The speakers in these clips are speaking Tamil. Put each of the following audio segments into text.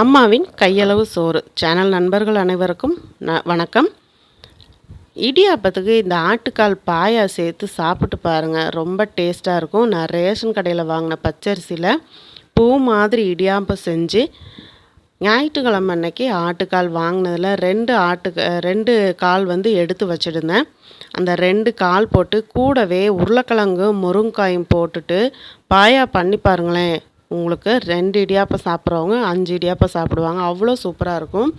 அம்மாவின் கையளவு சோறு. சேனல் நண்பர்கள் அனைவருக்கும் ந வணக்கம். இடியாப்பத்துக்கு இந்த ஆட்டுக்கால் பாயா சேர்த்து சாப்பிட்டு பாருங்கள் ரொம்ப டேஸ்ட்டாக இருக்கும். நான் ரேஷன் கடையில் வாங்கின பச்சரிசியில் பூ மாதிரி இடியாப்பம் செஞ்சு ஞாயிற்றுக்கிழமை அன்னைக்கு ஆட்டுக்கால் வாங்கினதில் ரெண்டு ஆட்டு ரெண்டு கால் வந்து எடுத்து வச்சுருந்தேன். அந்த ரெண்டு கால் போட்டு கூடவே உருளைக்கிழங்கு முருங்காயும் போட்டுட்டு பாயா பண்ணி பாருங்களேன். உங்களுக்கு ரெண்டு இடியாப்பம் சாப்பிட்றவங்க அஞ்சு இடியாப்பம் சாப்பிடுவாங்க. அவ்வளோ சூப்பராக இருக்கும்.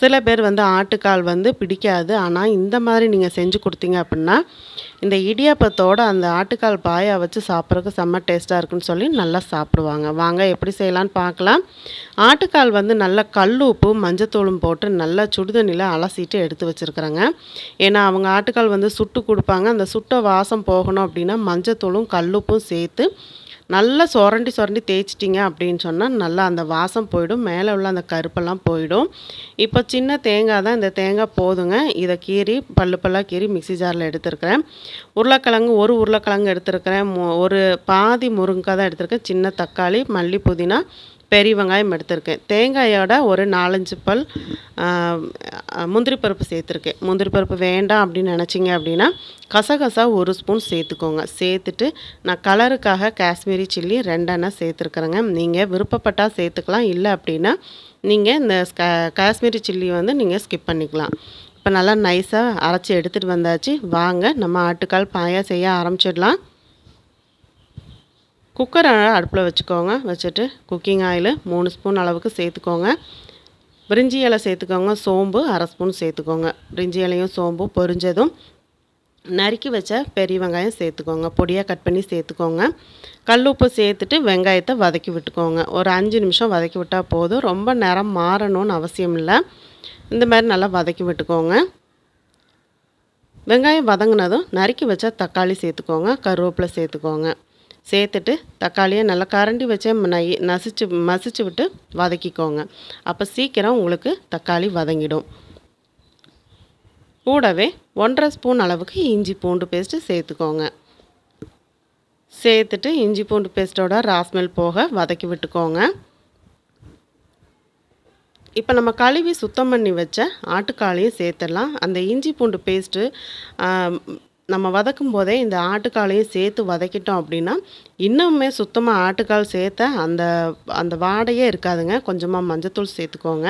சில பேர் வந்து ஆட்டுக்கால் வந்து பிடிக்காது. ஆனால் இந்த மாதிரி நீங்கள் செஞ்சு கொடுத்தீங்க அப்படின்னா இந்த இடியாப்பத்தோடு அந்த ஆட்டுக்கால் பாயை வச்சு சாப்பிட்றதுக்கு செம்ம டேஸ்ட்டாக இருக்குன்னு சொல்லி நல்லா சாப்பிடுவாங்க. வாங்க எப்படி செய்யலான்னு பார்க்கலாம். ஆட்டுக்கால் வந்து நல்லா கல் உப்பு மஞ்சத்தூளும் போட்டு நல்லா சுடுதண்ணியில் அலசிட்டு எடுத்து வச்சுருக்குறாங்க. ஏன்னா அவங்க ஆட்டுக்கால் வந்து சுட்டு கொடுப்பாங்க. அந்த சுட்ட வாசம் போகணும் அப்படின்னா மஞ்சத்தூளும் கல்லுப்பும் சேர்த்து நல்லா சுரண்டி சுரண்டி வச்சிட்டிங்க அப்படின்னு சொன்னால் நல்லா அந்த வாசம் போயிடும். மேலே உள்ள அந்த கருப்பெல்லாம் போயிடும். இப்போ சின்ன தேங்காய் தான் இந்த தேங்காய் போதுங்க. இதை கீறி பல்லு பல்லாக கீறி மிக்சி ஜாரில் எடுத்துருக்கிறேன். உருளைக்கிழங்கு ஒரு உருளைக்கிழங்கு எடுத்துருக்கிறேன். ஒரு பாதி முருங்கைக்காய் தான் எடுத்திருக்கேன். சின்ன தக்காளி மல்லி புதினா பெரிய வெங்காயம் எடுத்திருக்கேன். தேங்காயோட ஒரு நாலஞ்சு பல் முந்திரி பருப்பு சேர்த்துருக்கேன். முந்திரி பருப்பு வேண்டாம் அப்படின்னு நினச்சிங்க அப்படின்னா கசகசா ஒரு ஸ்பூன் சேர்த்துக்கோங்க. சேர்த்துட்டு நான் கலருக்காக காஷ்மீரி சில்லி ரெண்டெண்ணெய் சேர்த்துருக்குறேங்க. நீங்கள் விருப்பப்பட்டால் சேர்த்துக்கலாம். இல்லை அப்படின்னா நீங்கள் இந்த காஷ்மீரி சில்லி வந்து நீங்கள் ஸ்கிப் பண்ணிக்கலாம். இப்போ நல்லா நைஸாக அரைச்சி எடுத்துகிட்டு வந்தாச்சு. வாங்க நம்ம ஆட்டுக்கால் பாயா செய்ய ஆரம்பிச்சிடலாம். குக்கரை அடுப்பில் வச்சுக்கோங்க. வச்சுட்டு குக்கிங் ஆயில் மூணு ஸ்பூன் அளவுக்கு சேர்த்துக்கோங்க. பிரிஞ்சி இலை சேர்த்துக்கோங்க. சோம்பு அரை ஸ்பூன் சேர்த்துக்கோங்க. பிரிஞ்சி இலையும் சோம்பும் பொரிஞ்சதும் நறுக்கி வச்ச பெரிய வெங்காயம் சேர்த்துக்கோங்க. பொடியாக கட் பண்ணி சேர்த்துக்கோங்க. கல் உப்பு சேர்த்துட்டு வெங்காயத்தை வதக்கி விட்டுக்கோங்க. ஒரு அஞ்சு நிமிஷம் வதக்கி விட்டால் போதும். ரொம்ப நேரம் மாறணும்னு அவசியம் இல்லை. இந்த மாதிரி நல்லா வதக்கி விட்டுக்கோங்க. வெங்காயம் வதங்கினதும் நறுக்கி வச்ச தக்காளி சேர்த்துக்கோங்க. கருவேப்பிலை சேர்த்துக்கோங்க. சேர்த்துட்டு தக்காளியை நல்லா கரண்டி வச்சே நை நசிச்சு மசிச்சு விட்டு வதக்கிக்கோங்க. அப்போ சீக்கிரம் உங்களுக்கு தக்காளி வதங்கிடும். கூடவே ஒன்றரை ஸ்பூன் அளவுக்கு இஞ்சி பூண்டு பேஸ்ட்டு சேர்த்துக்கோங்க. சேர்த்துட்டு இஞ்சி பூண்டு பேஸ்ட்டோட ராஸ்மெல் போக வதக்கி விட்டுக்கோங்க. இப்போ நம்ம கழுவி சுத்தம் பண்ணி வச்ச ஆட்டுக்காலையும் சேர்த்துடலாம். அந்த இஞ்சி பூண்டு பேஸ்ட்டு நம்ம வதக்கும் போதே இந்த ஆட்டுக்காலையும் சேர்த்து வதக்கிட்டோம் அப்படின்னா இன்னுமே சுத்தமாக ஆட்டுக்கால் சேர்த்த அந்த அந்த வாடையே இருக்காதுங்க. கொஞ்சமாக மஞ்சத்தூள் சேர்த்துக்கோங்க.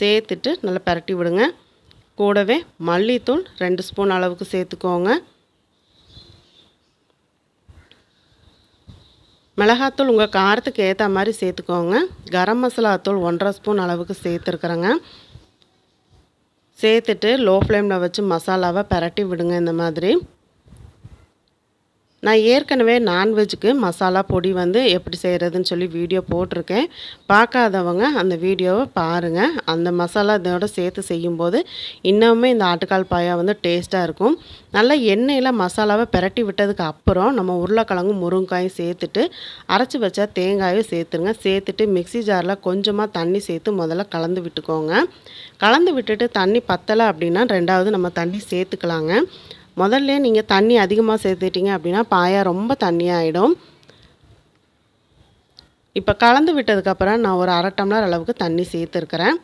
சேர்த்துட்டு நல்லா பரட்டி விடுங்க. கூடவே மல்லித்தூள் ரெண்டு ஸ்பூன் அளவுக்கு சேர்த்துக்கோங்க. மிளகாத்தூள் உங்கள் காரத்துக்கு ஏற்ற மாதிரி சேர்த்துக்கோங்க. கரம் மசாலா தூள் ஒன்றரை ஸ்பூன் அளவுக்கு சேர்த்துருக்குறேங்க. சேர்த்துட்டு லோ ஃப்ளேமில் வச்சு மசாலாவை பரட்டி விடுங்க இந்த மாதிரி. நான் ஏற்கனவே நான்வெஜ்ஜுக்கு மசாலா பொடி வந்து எப்படி செய்கிறதுன்னு சொல்லி வீடியோ போட்டிருக்கேன். பார்க்காதவங்க அந்த வீடியோவை பாருங்கள் அந்த மசாலா இதோட சேர்த்து செய்யும்போது இன்னுமே இந்த ஆட்டுக்கால் பாயா வந்து டேஸ்ட்டாக இருக்கும். நல்லா எண்ணெயில் மசாலாவை பிரட்டி விட்டதுக்கு அப்புறம் நம்ம உருளைக்கிழங்கும் முருங்காயும் சேர்த்துட்டு அரைச்சி வச்சா தேங்காயும் சேர்த்துருங்க. சேர்த்துட்டு மிக்சி ஜாரில் கொஞ்சமாக தண்ணி சேர்த்து முதல்ல கலந்து விட்டுக்கோங்க. கலந்து விட்டுட்டு தண்ணி பத்தலை அப்படின்னா ரெண்டாவது நம்ம தண்ணி சேர்த்துக்கலாங்க. முதல்ல நீங்கள் தண்ணி அதிகமாக சேர்த்துட்டிங்க அப்படின்னா பாயா ரொம்ப தண்ணியாகிடும் இப்போ கலந்து விட்டதுக்கப்புறம் நான் ஒரு அரை டம்ளர் அளவுக்கு தண்ணி சேர்த்துருக்குறேன்.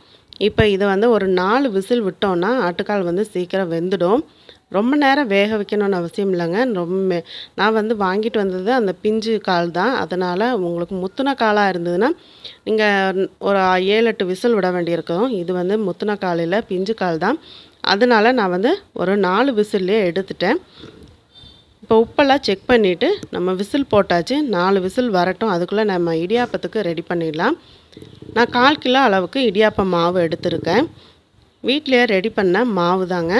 இப்போ இதை வந்து ஒரு நாலு விசில் விட்டோன்னா ஆட்டுக்கால் வந்து சீக்கிரம் வெந்துடும். ரொம்ப நேரம் வேக வைக்கணும்னு அவசியம் இல்லைங்க. ரொம்ப நான் வந்து வாங்கிட்டு வந்தது அந்த பிஞ்சு கால் தான். அதனால் உங்களுக்கு முத்துன காலாக இருந்ததுன்னா நீங்கள் ஒரு ஏழு எட்டு விசில் விட வேண்டியிருக்கும். இது வந்து முத்துன காலையில் பிஞ்சு கால் தான். அதனால் நான் வந்து ஒரு நாலு விசில்லே எடுத்துட்டேன். இப்போ உப்பெல்லாம் செக் பண்ணிவிட்டு நம்ம விசில் போட்டாச்சு. நாலு விசில் வரட்டும். அதுக்குள்ளே நம்ம இடியாப்பத்துக்கு ரெடி பண்ணிடலாம். நான் கால் கிலோ அளவுக்கு இடியாப்ப மாவு எடுத்திருக்கேன். வீட்டிலையே ரெடி பண்ண மாவு தாங்க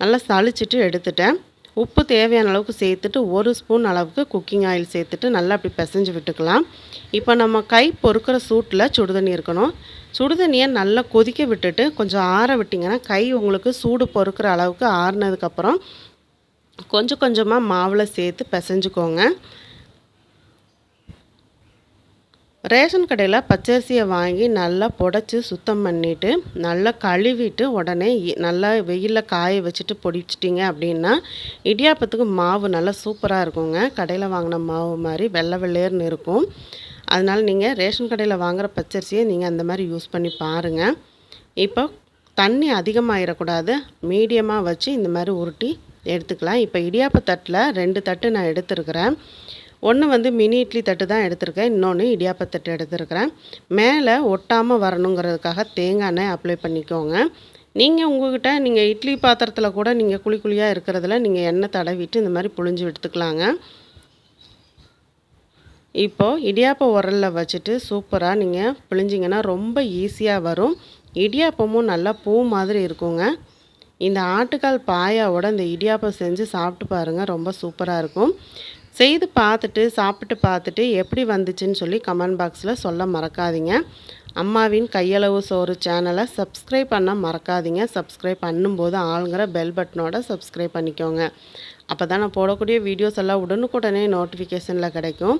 நல்லா சளிச்சிட்டு எடுத்துட்டேன். உப்பு தேவையான அளவுக்கு சேர்த்துட்டு ஒரு ஸ்பூன் அளவுக்கு குக்கிங் ஆயில் சேர்த்துட்டு நல்லா அப்படி பிசைஞ்சு விட்டுக்கலாம். இப்போ நம்ம கை பொறுக்கிற சூட்டில் சுடுதண்ணி இருக்கணும். சுடுதண்ணியை நல்லா கொதிக்க விட்டுட்டு கொஞ்சம் ஆற விட்டிங்கன்னா கை உங்களுக்கு சூடு பொறுக்கிற அளவுக்கு ஆறுனதுக்கப்புறம் கொஞ்சம் கொஞ்சமாக மாவில் சேர்த்து பிசைஞ்சுக்கோங்க. ரேஷன் கடையில் பச்சரிசியை வாங்கி நல்லா புடச்சி சுத்தம் பண்ணிவிட்டு நல்லா கழுவிட்டு உடனே நல்லா வெயிலில் காய வச்சுட்டு பொடிச்சிட்டிங்க அப்படின்னா இடியாப்பத்துக்கு மாவு நல்லா சூப்பராக இருக்குங்க. கடையில் வாங்கின மாவு மாதிரி வெள்ளை வெள்ளையர்னு இருக்கும். அதனால் நீங்கள் ரேஷன் கடையில் வாங்குகிற பச்சரிசியை நீங்கள் அந்த மாதிரி யூஸ் பண்ணி பாருங்கள் இப்போ தண்ணி அதிகமாகிடக்கூடாது மீடியமாக வச்சு இந்த மாதிரி உருட்டி எடுத்துக்கலாம். இப்போ இடியாப்ப தட்டில் ரெண்டு தட்டு நான் எடுத்துருக்கிறேன். ஒன்று வந்து மினி இட்லி தட்டு தான் எடுத்திருக்கேன். இன்னொன்று இடியாப்ப தட்டு எடுத்திருக்கிறேன். மேலே ஒட்டாமல் வரணுங்கிறதுக்காக தேங்காய் எண்ணெய் அப்ளை பண்ணிக்கோங்க. நீங்கள் உங்கள்கிட்ட நீங்கள் இட்லி பாத்திரத்தில் கூட நீங்கள் குழி குழியாக இருக்கிறதுல நீங்கள் எண்ணெய் தடவிட்டு இந்த மாதிரி புழிஞ்சு எடுத்துக்கலாங்க. இப்போது இடியாப்ப உரலில் வச்சுட்டு சூப்பராக நீங்கள் பிழிஞ்சிங்கன்னா ரொம்ப ஈஸியாக வரும். இடியாப்பமும் நல்லா பூ மாதிரி இருக்குங்க. இந்த ஆட்டுக்கால் பாயாவோட இந்த இடியாப்பம் செஞ்சு சாப்பிட்டு பாருங்கள் ரொம்ப சூப்பராக இருக்கும். செய்து பார்த்துட்டு சாப்பிட்டு பார்த்துட்டு எப்படி வந்துச்சுன்னு சொல்லி கமெண்ட் பாக்ஸில் சொல்ல மறக்காதீங்க. அம்மாவின் கையளவு சோறு சேனலை சப்ஸ்கிரைப் பண்ண மறக்காதீங்க. சப்ஸ்கிரைப் பண்ணும்போது ஆளுங்கிற பெல் பட்டனோட சப்ஸ்கிரைப் பண்ணிக்கோங்க. அப்போ தான் நான் போடக்கூடிய வீடியோஸ் எல்லாம் உடனுக்குடனே நோட்டிஃபிகேஷனில் கிடைக்கும்.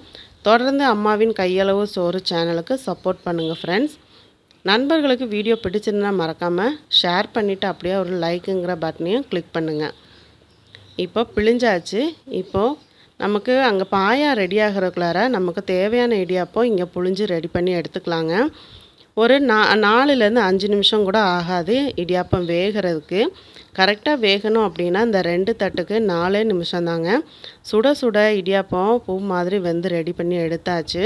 தொடர்ந்து அம்மாவின் கையளவு சோறு சேனலுக்கு சப்போர்ட் பண்ணுங்கள் ஃப்ரெண்ட்ஸ் நண்பர்களுக்கு வீடியோ பிடிச்சிருந்தா மறக்காமல் ஷேர் பண்ணிவிட்டு அப்படியே ஒரு லைக்குங்கிற பட்டனையும் கிளிக் பண்ணுங்கள் இப்போ பிழிஞ்சாச்சு. இப்போது நமக்கு அங்கே பாயா ரெடி ஆகிறக்குள்ளார நமக்கு தேவையான இடியாப்போ இங்கே புழிஞ்சு ரெடி பண்ணி எடுத்துக்கலாங்க. ஒரு நா நாலுலேருந்து அஞ்சு நிமிஷம் கூட ஆகாது. இடியாப்பம் வேகிறதுக்கு. கரெக்டாக வேகணும் அப்படின்னா இந்த ரெண்டு தட்டுக்கு நாலே நிமிஷம் தாங்க. சுட சுட இடியாப்பம் பூ மாதிரி வந்து ரெடி பண்ணி எடுத்தாச்சு.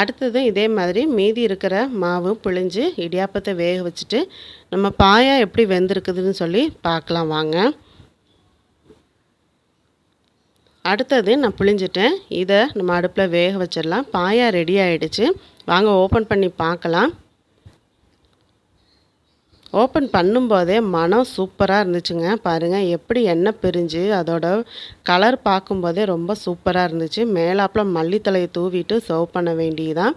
அடுத்தது இதே மாதிரி மீதி இருக்கிற மாவு பிழிஞ்சு இடியாப்பத்தை வேக வச்சுட்டு நம்ம பாயா எப்படி வெந்திருக்குதுன்னு சொல்லி பார்க்கலாம் வாங்க. அடுத்தது நான் புளிஞ்சிட்டேன் இதை நம்ம அடுப்பில் வேக வச்சிடலாம். பாயா ரெடி ஆகிடுச்சு வாங்க ஓப்பன் பண்ணி பார்க்கலாம். ஓப்பன் பண்ணும்போதே மனம் சூப்பராக இருந்துச்சுங்க. பாருங்கள் எப்படி எண்ணெய் பிரிஞ்சு அதோட கலர் பார்க்கும்போதே ரொம்ப சூப்பராக இருந்துச்சு. மேலாப்பில் மல்லித்தலையை தூவிட்டு சர்வ் பண்ண வேண்டியதான்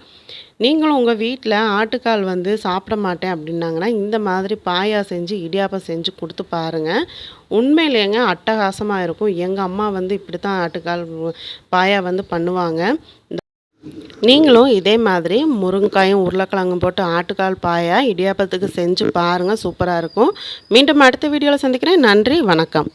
நீங்களும் உங்கள் வீட்டில் ஆட்டுக்கால் வந்து சாப்பிட மாட்டேன் அப்படின்னாங்கன்னா இந்த மாதிரி பாயா செஞ்சு இடியாப்பம் செஞ்சு கொடுத்து பாருங்கள் உண்மையிலேங்க அட்டகாசமாக இருக்கும். எங்கள் அம்மா வந்து இப்படி தான் ஆட்டுக்கால் பாயா வந்து பண்ணுவாங்க. நீங்களும் இதே மாதிரி முருங்கைக்காயும் உருளைக்கிழங்கும் போட்டு ஆட்டுக்கால் பாயா இடியாப்பத்துக்கு செஞ்சு பாருங்கள் சூப்பராக இருக்கும். மீண்டும் அடுத்த வீடியோவில் சந்திக்கிறேன். நன்றி வணக்கம்.